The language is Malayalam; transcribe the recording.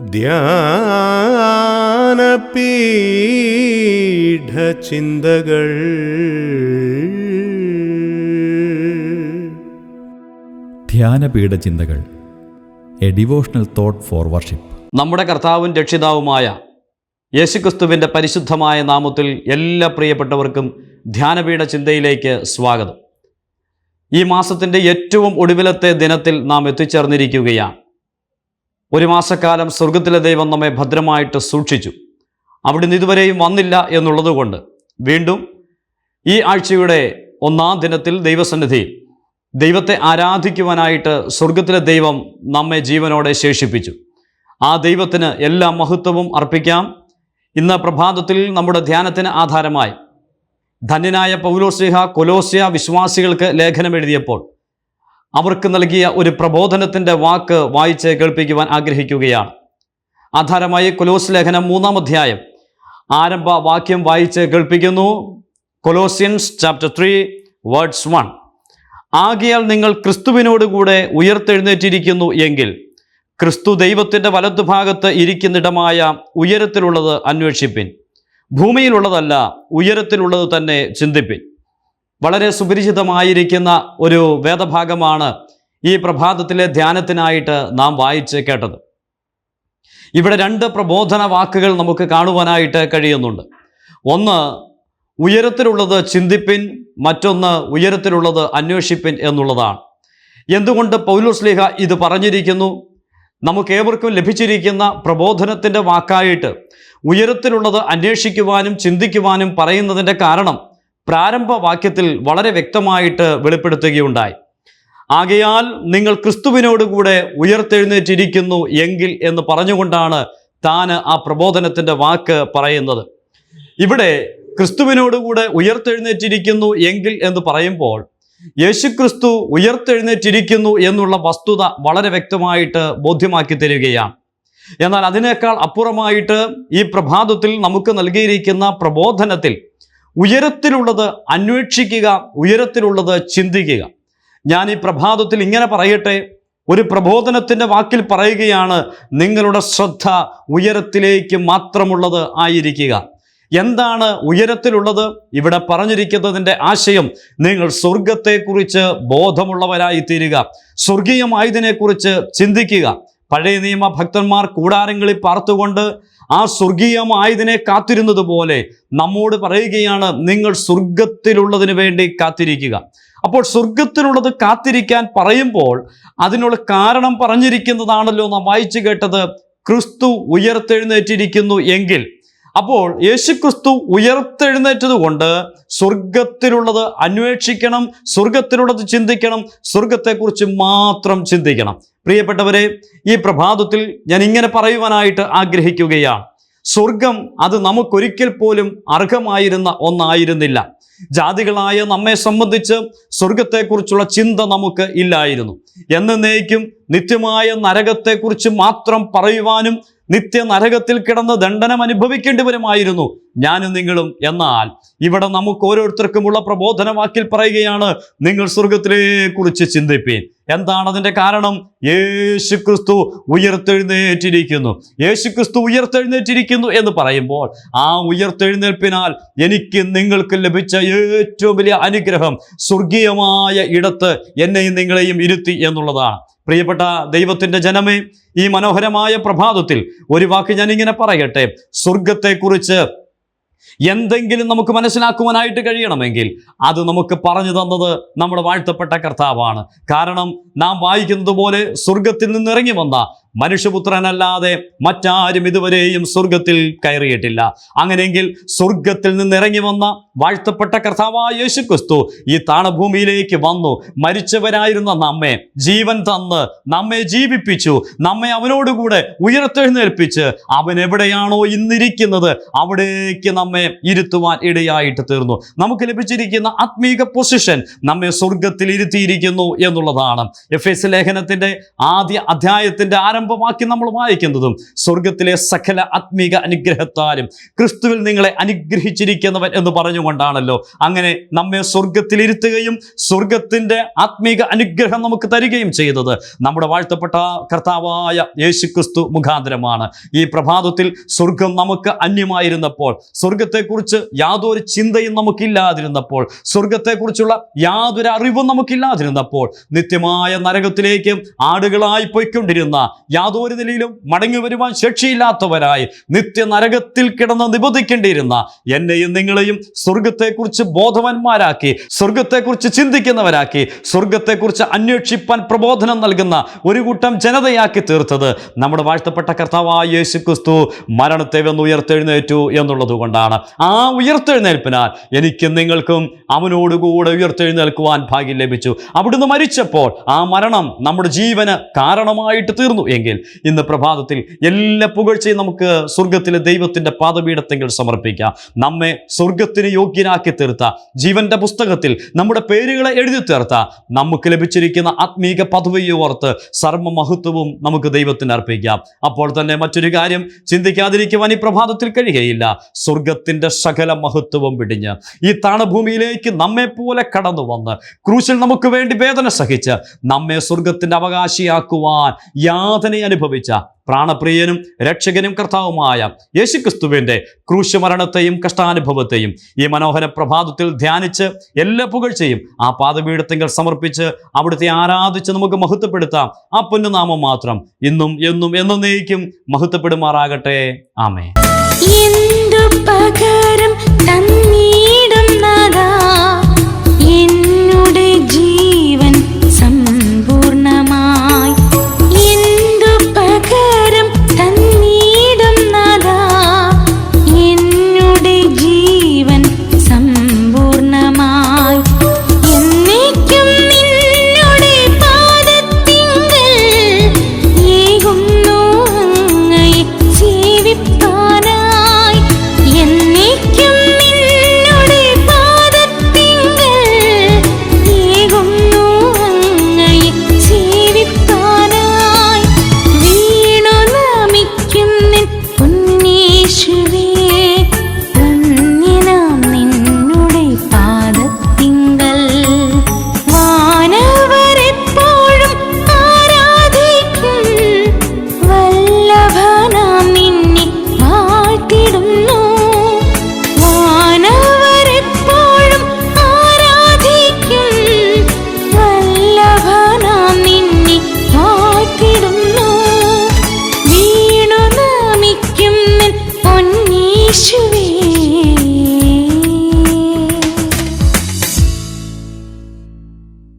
ധ്യാനപീഠചിന്തകൾ. ധ്യാനപീഠ ചിന്തകൾ a devotional thought for worship. നമ്മുടെ കർത്താവും രക്ഷിതാവുമായ യേശുക്രിസ്തുവിന്റെ പരിശുദ്ധമായ നാമത്തിൽ എല്ലാ പ്രിയപ്പെട്ടവർക്കും ധ്യാനപീഠ ചിന്തയിലേക്ക് സ്വാഗതം. ഈ മാസത്തിന്റെ ഏറ്റവും ഒടുവിലത്തെ ദിനത്തിൽ നാം എത്തിച്ചേർന്നിരിക്കുകയാണ്. ഒരു മാസക്കാലം സ്വർഗത്തിലെ ദൈവം നമ്മെ ഭദ്രമായിട്ട് സൂക്ഷിച്ചു. അവിടുന്ന് ഇതുവരെയും വന്നില്ല എന്നുള്ളതുകൊണ്ട് വീണ്ടും ഈ ആഴ്ചയുടെ ഒന്നാം ദിനത്തിൽ ദൈവസന്നിധിയിൽ ദൈവത്തെ ആരാധിക്കുവാനായിട്ട് സ്വർഗത്തിലെ ദൈവം നമ്മെ ജീവനോടെ ശേഷിപ്പിച്ചു. ആ ദൈവത്തിന് എല്ലാ മഹത്വവും അർപ്പിക്കാം. ഇന്ന് പ്രഭാതത്തിൽ നമ്മുടെ ധ്യാനത്തിന് ആധാരമായി ധന്യനായ പൗലോസ്ലിഹ കൊലോസ്യ വിശ്വാസികൾക്ക് ലേഖനം എഴുതിയപ്പോൾ അവർക്ക് നൽകിയ ഒരു പ്രബോധനത്തിന്റെ വാക്ക് വായിച്ച് കേൾപ്പിക്കുവാൻ ആഗ്രഹിക്കുകയാണ്. ആധാരമായി കൊലോസ് ലേഖനം മൂന്നാം അധ്യായം ആരംഭ വാക്യം വായിച്ച് കേൾപ്പിക്കുന്നു. Colossians chapter three words one ആകിയാൽ നിങ്ങൾ ക്രിസ്തുവിനോടുകൂടെ ഉയർത്തെഴുന്നേറ്റിരിക്കുന്നു എങ്കിൽ ക്രിസ്തു ദൈവത്തിന്റെ വലതുഭാഗത്ത് ഇരിക്കുന്നിടമായ ഉയരത്തിലുള്ളത് അന്വേഷിപ്പിൻ. ഭൂമിയിലുള്ളതല്ല ഉയരത്തിലുള്ളത് തന്നെ ചിന്തിപ്പിൻ. വളരെ സുപരിചിതമായിരിക്കുന്ന ഒരു വേദഭാഗമാണ് ഈ പ്രഭാതത്തിലെ ധ്യാനത്തിനായിട്ട് നാം വായിച്ച് കേട്ടത്. ഇവിടെ രണ്ട് പ്രബോധന വാക്കുകൾ നമുക്ക് കാണുവാനായിട്ട് കഴിയുന്നുണ്ട്. ഒന്ന് ഉയരത്തിലുള്ളത് ചിന്തിപ്പിൻ മറ്റൊന്ന് ഉയരത്തിലുള്ളത് അന്വേഷിപ്പിൻ എന്നുള്ളതാണ്. എന്തുകൊണ്ട് പൗലുസ്ലിഹ ഇത് പറഞ്ഞിരിക്കുന്നു? നമുക്കേവർക്കും ലഭിച്ചിരിക്കുന്ന പ്രബോധനത്തിന്റെ വാക്കായിട്ട് ഉയരത്തിലുള്ളത് അന്വേഷിക്കുവാനും ചിന്തിക്കുവാനും പറയുന്നതിന്റെ കാരണം പ്രാരംഭ വാക്യത്തിൽ വളരെ വ്യക്തമായിട്ട് വെളിപ്പെടുത്തുകയുണ്ടായി. ആകയാൽ നിങ്ങൾ ക്രിസ്തുവിനോടുകൂടെ ഉയർത്തെഴുന്നേറ്റിരിക്കുന്നു എങ്കിൽ എന്ന് പറഞ്ഞുകൊണ്ടാണ് താൻ ആ പ്രബോധനത്തിന്റെ വാക്ക് പറയുന്നത്. ഇവിടെ ക്രിസ്തുവിനോടുകൂടെ ഉയർത്തെഴുന്നേറ്റിരിക്കുന്നു എങ്കിൽ എന്ന് പറയുമ്പോൾ യേശുക്രിസ്തു ഉയർത്തെഴുന്നേറ്റിരിക്കുന്നു എന്നുള്ള വസ്തുത വളരെ വ്യക്തമായിട്ട് ബോധ്യമാക്കി തരികയാണ്. എന്നാൽ അതിനേക്കാൾ അപ്പുറമായിട്ട് ഈ പ്രഭാതത്തിൽ നമുക്ക് നൽകിയിരിക്കുന്ന പ്രബോധനത്തിൽ ഉയരത്തിലുള്ളത് അന്വേഷിക്കുക ഉയരത്തിലുള്ളത് ചിന്തിക്കുക. ഞാൻ ഈ പ്രഭാതത്തിൽ ഇങ്ങനെ പറയട്ടെ ഒരു പ്രബോധനത്തിന്റെ വാക്കിൽ പറയുകയാണ് നിങ്ങളുടെ ശ്രദ്ധ ഉയരത്തിലേക്ക് മാത്രമുള്ളത് ആയിരിക്കുക. എന്താണ് ഉയരത്തിലുള്ളത്? ഇവിടെ പറഞ്ഞിരിക്കുന്നതിന്റെ ആശയം നിങ്ങൾ സ്വർഗത്തെക്കുറിച്ച് ബോധമുള്ളവരായി തീരുക സ്വർഗീയമായതിനെക്കുറിച്ച് ചിന്തിക്കുക. പഴയ നിയമ ഭക്തന്മാർ കൂടാരങ്ങളിൽ പാർത്തുകൊണ്ട് ആ സ്വർഗീയമായതിനെ കാത്തിരുന്നത് പോലെ നമ്മോട് പറയുകയാണ് നിങ്ങൾ സ്വർഗത്തിലുള്ളതിന് വേണ്ടി കാത്തിരിക്കുക. അപ്പോൾ സ്വർഗത്തിലുള്ളത് കാത്തിരിക്കാൻ പറയുമ്പോൾ അതിനുള്ള കാരണം പറഞ്ഞിരിക്കുന്നതാണല്ലോ നാം വായിച്ചു കേട്ടത്. ക്രിസ്തു ഉയർത്തെഴുന്നേറ്റിരിക്കുന്നു എങ്കിൽ അപ്പോൾ യേശുക്രിസ്തു ഉയർത്തെഴുന്നേറ്റത് കൊണ്ട് സ്വർഗത്തിലുള്ളത് അന്വേഷിക്കണം സ്വർഗത്തിലുള്ളത് ചിന്തിക്കണം സ്വർഗത്തെക്കുറിച്ച് മാത്രം ചിന്തിക്കണം. പ്രിയപ്പെട്ടവരെ ഈ പ്രഭാതത്തിൽ ഞാൻ ഇങ്ങനെ പറയുവാനായിട്ട് ആഗ്രഹിക്കുകയാണ്. സ്വർഗം അത് നമുക്കൊരിക്കൽ പോലും അർഹമായിരുന്ന ഒന്നായിരുന്നില്ല. ജാതികളായ നമ്മെ സംബന്ധിച്ച് സ്വർഗത്തെക്കുറിച്ചുള്ള ചിന്ത നമുക്ക് ഇല്ലായിരുന്നു. എന്നേക്കും നിത്യമായ നരകത്തെക്കുറിച്ച് മാത്രം പറയുവാനും നിത്യ നരകത്തിൽ കിടന്ന് ദണ്ഡനം അനുഭവിക്കേണ്ടി വരുമായിരുന്നു ഞാനും നിങ്ങളും എന്നാൽ ഇവിടെ നമുക്ക് ഓരോരുത്തർക്കുമുള്ള പ്രബോധനവാക്കിൽ പറയുകയാണ് നിങ്ങൾ സ്വർഗത്തിലെ കുറിച്ച് ചിന്തിപ്പീൻ. എന്താണ് അതിന്റെ കാരണം? യേശു ക്രിസ്തു ഉയർത്തെഴുന്നേറ്റിരിക്കുന്നു. യേശു ക്രിസ്തു ഉയർത്തെഴുന്നേറ്റിരിക്കുന്നു എന്ന് പറയുമ്പോൾ ആ ഉയർത്തെഴുന്നേൽപ്പിനാൽ എനിക്ക് നിങ്ങൾക്ക് ലഭിച്ച ഏറ്റവും വലിയ അനുഗ്രഹം സ്വർഗീയമായ ഇടത്ത് എന്നെയും നിങ്ങളെയും ഇരുത്തി എന്നുള്ളതാണ്. പ്രിയപ്പെട്ട ദൈവത്തിന്റെ ജനമേ ഈ മനോഹരമായ പ്രഭാതത്തിൽ ഒരു വാക്ക് ഞാൻ ഇങ്ങനെ പറയട്ടെ. സ്വർഗത്തെക്കുറിച്ച് എന്തെങ്കിലും നമുക്ക് മനസ്സിലാക്കുവാനായിട്ട് കഴിയണമെങ്കിൽ അത് നമുക്ക് പറഞ്ഞു തന്നത് നമ്മുടെ വാഴ്ത്തപ്പെട്ട കർത്താവാണ്. കാരണം നാം വായിക്കുന്നത് പോലെ സ്വർഗത്തിൽ നിന്ന് ഇറങ്ങി വന്ന മനുഷ്യപുത്രനല്ലാതെ മറ്റാരും ഇതുവരെയും സ്വർഗത്തിൽ കയറിയിട്ടില്ല. അങ്ങനെയെങ്കിൽ സ്വർഗത്തിൽ നിന്ന് ഇറങ്ങി വന്ന വാഴ്ത്തപ്പെട്ട കർത്താവായ യേശു ക്രിസ്തു ഈ താണഭൂമിയിലേക്ക് വന്നു. മരിച്ചവരായിരുന്ന നമ്മെ ജീവൻ തന്ന് നമ്മെ ജീവിപ്പിച്ചു. നമ്മെ അവനോടുകൂടെ ഉയർത്തെഴുന്നേൽപ്പിച്ച് അവൻ എവിടെയാണോ ഇന്നിരിക്കുന്നത് അവിടേക്ക് നമ്മെ ഇരുത്തുവാൻ ഇടയായിട്ട് തീർന്നു. നമുക്ക് ലഭിച്ചിരിക്കുന്ന ആത്മീക പൊസിഷൻ നമ്മെ സ്വർഗത്തിൽ ഇരുത്തിയിരിക്കുന്നു എന്നുള്ളതാണ്. എഫ് എസ് ലേഖനത്തിന്റെ ആദ്യ അധ്യായത്തിന്റെ ആരംഭ ആരംഭമാക്കി നമ്മൾ വായിക്കുന്നതും സ്വർഗത്തിലെ സകല ആത്മീക അനുഗ്രഹത്താലും ക്രിസ്തുവിൽ നിങ്ങളെ അനുഗ്രഹിച്ചിരിക്കുന്നവൻ എന്ന് പറഞ്ഞുകൊണ്ടാണല്ലോ അങ്ങനെ നമ്മെ സ്വർഗത്തിലിരുത്തുകയും സ്വർഗത്തിന്റെ ആത്മീക അനുഗ്രഹം നമുക്ക് തരികയും ചെയ്തത്. നമ്മുടെ വാഴ്ത്തപ്പെട്ട കർത്താവായ യേശു ക്രിസ്തു മുഖാന്തരമാണ്. ഈ പ്രഭാതത്തിൽ സ്വർഗം നമുക്ക് അന്യമായിരുന്നപ്പോൾ സ്വർഗത്തെക്കുറിച്ച് യാതൊരു ചിന്തയും നമുക്കില്ലാതിരുന്നപ്പോൾ സ്വർഗത്തെക്കുറിച്ചുള്ള യാതൊരു അറിവും നമുക്കില്ലാതിരുന്നപ്പോൾ നിത്യമായ നരകത്തിലേക്ക് ആടുകളായി പോയിക്കൊണ്ടിരുന്ന യാതൊരു നിലയിലും മടങ്ങി വരുവാൻ ശേഷിയില്ലാത്തവരായി നിത്യ നരകത്തിൽ കിടന്ന് നിബന്ധിക്കേണ്ടിയിരുന്ന എന്നെയും നിങ്ങളെയും സ്വർഗത്തെക്കുറിച്ച് ബോധവന്മാരാക്കി സ്വർഗത്തെക്കുറിച്ച് ചിന്തിക്കുന്നവരാക്കി സ്വർഗത്തെക്കുറിച്ച് അന്വേഷിപ്പാൻ പ്രബോധനം നൽകുന്ന ഒരു കൂട്ടം ജനതയാക്കി തീർത്തത് നമ്മുടെ വാഴ്ത്തപ്പെട്ട കർത്താവായ യേശു ക്രിസ്തു മരണത്തെ വന്ന് ഉയർത്തെഴുന്നേറ്റു എന്നുള്ളത് കൊണ്ടാണ്. ആ ഉയർത്തെഴുന്നേൽപ്പിനാൽ എനിക്കും നിങ്ങൾക്കും അവനോടുകൂടെ ഉയർത്തെഴുന്നേൽക്കുവാൻ ഭാഗ്യം ലഭിച്ചു. അവിടുന്ന് മരിച്ചപ്പോൾ ആ മരണം നമ്മുടെ ജീവന് കാരണമായിട്ട് തീർന്നു. എങ്കിൽ ഇന്ന് പ്രഭാതത്തിൽ എല്ലാ പുകഴ്ചയും നമുക്ക് സ്വർഗത്തിലെ ദൈവത്തിന്റെ പാദപീഠത്തെങ്കിൽ സമർപ്പിക്കാം. നമ്മെ സ്വർഗത്തിന് യോഗ്യനാക്കി തീർത്ത ജീവന്റെ പുസ്തകത്തിൽ നമ്മുടെ പേരുകളെ എഴുതി തീർത്ത നമുക്ക് ലഭിച്ചിരിക്കുന്ന ആത്മീക പദവിയെ ഓർത്ത് സർവമഹത്വവും നമുക്ക് ദൈവത്തിന് അർപ്പിക്കാം. അപ്പോൾ തന്നെ മറ്റൊരു കാര്യം ചിന്തിക്കാതിരിക്കുവാൻ ഈ പ്രഭാതത്തിൽ കഴിയുകയില്ല. സ്വർഗത്തിന്റെ സകല മഹത്വവും പിടിഞ്ഞ് ഈ താണഭൂമിയിലേക്ക് നമ്മെ പോലെ കടന്നു വന്ന് ക്രൂശിൽ നമുക്ക് വേണ്ടി വേദന സഹിച്ച് നമ്മെ സ്വർഗത്തിന്റെ അവകാശിയാക്കുവാൻ യാതന അനുഭവിച്ച പ്രാണപ്രിയനും രക്ഷകനും കർത്താവുമായ യേശുക്രിസ്തുവിന്റെ ക്രൂശമരണത്തെയും കഷ്ടാനുഭവത്തെയും ഈ മനോഹര പ്രഭാതത്തിൽ ധ്യാനിച്ച് എല്ലാ പുകഴ്ചയും ആ പാദപീഠത്തെങ്കിൽ സമർപ്പിച്ച് അവിടുത്തെ ആരാധിച്ച് നമുക്ക് മഹത്വപ്പെടുത്താം. ആ പൊന്നുനാമം മാത്രം ഇന്നും എന്നും എന്നേക്കും മഹത്വപ്പെടുമാറാകട്ടെ. ആമേ എന്തു പകരം തന്നീടും നാദാ